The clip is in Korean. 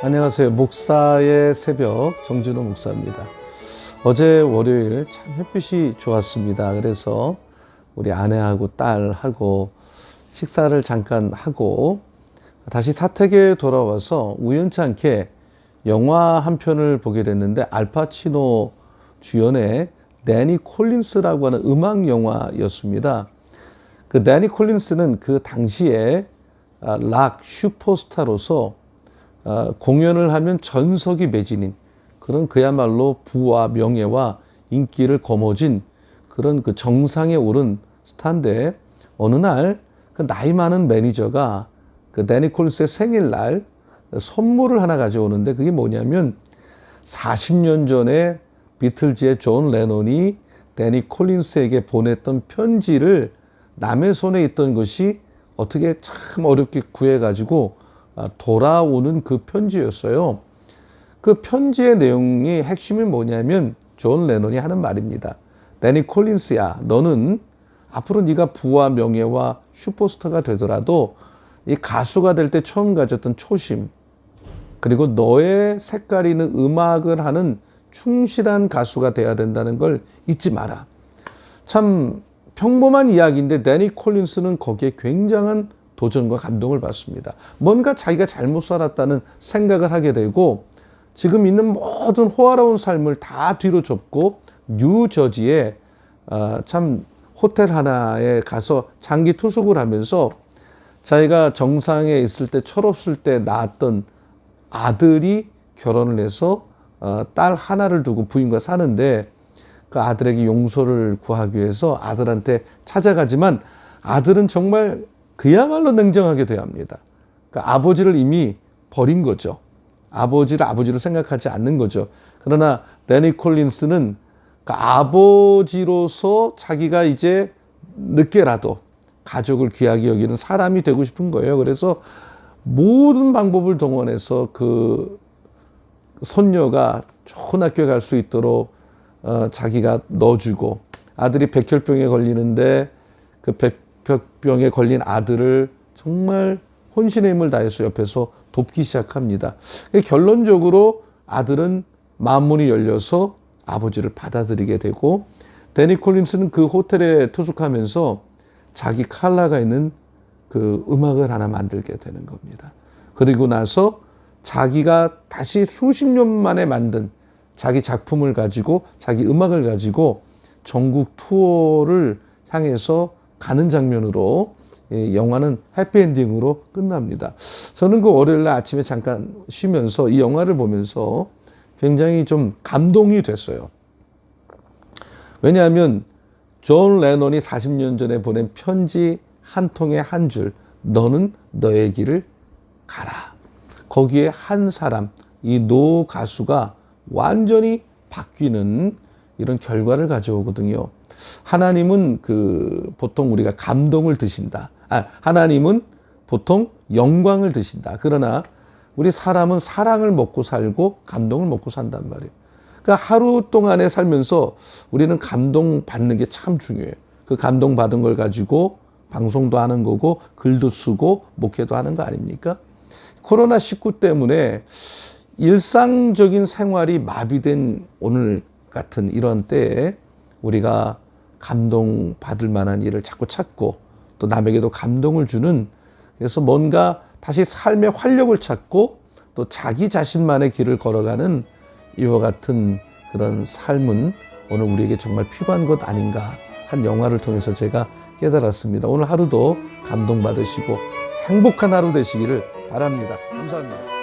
안녕하세요. 목사의 새벽 정진호 목사입니다. 어제 월요일 참 햇빛이 좋았습니다. 그래서 우리 아내하고 딸하고 식사를 잠깐 하고 다시 사택에 돌아와서 우연치 않게 영화 한 편을 보게 됐는데 알파치노 주연의 데니 콜린스라고 하는 음악 영화였습니다. 그 데니 콜린스는 그 당시에 아, 락 슈퍼스타로서 아, 공연을 하면 전석이 매진인 그런 그야말로 부와 명예와 인기를 거머쥔 그런 그 정상에 오른 스타인데 어느 날 그 나이 많은 매니저가 그 데니 콜린스의 생일날 선물을 하나 가져오는데 그게 뭐냐면 40년 전에 비틀즈의 존 레논이 데니 콜린스에게 보냈던 편지를 남의 손에 있던 것이 어떻게 참 어렵게 구해가지고 아, 돌아오는 그 편지였어요. 그 편지의 내용이 핵심이 뭐냐면 존 레논이 하는 말입니다. 데니 콜린스야, 너는 앞으로 네가 부와 명예와 슈퍼스타가 되더라도 이 가수가 될 때 처음 가졌던 초심, 그리고 너의 색깔 있는 음악을 하는 충실한 가수가 돼야 된다는 걸 잊지 마라. 참 평범한 이야기인데 데니 콜린스는 거기에 굉장한 도전과 감동을 받습니다. 뭔가 자기가 잘못 살았다는 생각을 하게 되고 지금 있는 모든 호화로운 삶을 다 뒤로 접고 뉴저지에 어, 참 호텔 하나에 가서 장기 투숙을 하면서 자기가 정상에 있을 때 철없을 때 낳았던 아들이 결혼을 해서 어, 딸 하나를 두고 부인과 사는데 그 아들에게 용서를 구하기 위해서 아들한테 찾아가지만 아들은 정말 그야말로 냉정하게 대합니다. 그러니까 아버지를 이미 버린 거죠. 아버지를 아버지로 생각하지 않는 거죠. 그러나 데니 콜린스는 그 아버지로서 자기가 이제 늦게라도 가족을 귀하게 여기는 사람이 되고 싶은 거예요. 그래서 모든 방법을 동원해서 그 손녀가 좋은 학교에 갈 수 있도록 어, 자기가 넣어주고 아들이 백혈병에 걸리는데 그 백혈병에 걸린 아들을 정말 혼신의 힘을 다해서 옆에서 돕기 시작합니다. 결론적으로 아들은 마음문이 열려서 아버지를 받아들이게 되고 데니 콜린스는 그 호텔에 투숙하면서 자기 칼라가 있는 그 음악을 하나 만들게 되는 겁니다. 그리고 나서 자기가 다시 수십 년 만에 만든 자기 작품을 가지고 자기 음악을 가지고 전국 투어를 향해서 가는 장면으로 영화는 해피엔딩으로 끝납니다. 저는 그 월요일 날 아침에 잠깐 쉬면서 이 영화를 보면서 굉장히 좀 감동이 됐어요. 왜냐하면 존 레논이 40년 전에 보낸 편지 한 통에 한 줄, 너는 너의 길을 가라. 거기에 한 사람, 이 노 가수가 완전히 바뀌는 이런 결과를 가져오거든요. 하나님은 그 보통 우리가 감동을 드신다. 아, 하나님은 보통 영광을 드신다. 그러나 우리 사람은 사랑을 먹고 살고 감동을 먹고 산단 말이에요. 그러니까 하루 동안에 살면서 우리는 감동 받는 게 참 중요해요. 그 감동 받은 걸 가지고 방송도 하는 거고 글도 쓰고 목회도 하는 거 아닙니까? 코로나 19 때문에 일상적인 생활이 마비된 오늘 같은 이런 때에 우리가 감동 받을 만한 일을 자꾸 찾고 또 남에게도 감동을 주는 그래서 뭔가 다시 삶의 활력을 찾고 또 자기 자신만의 길을 걸어가는 이와 같은 그런 삶은 오늘 우리에게 정말 필요한 것 아닌가 한 영화를 통해서 제가 깨달았습니다. 오늘 하루도 감동받으시고 행복한 하루 되시기를 바랍니다. 감사합니다.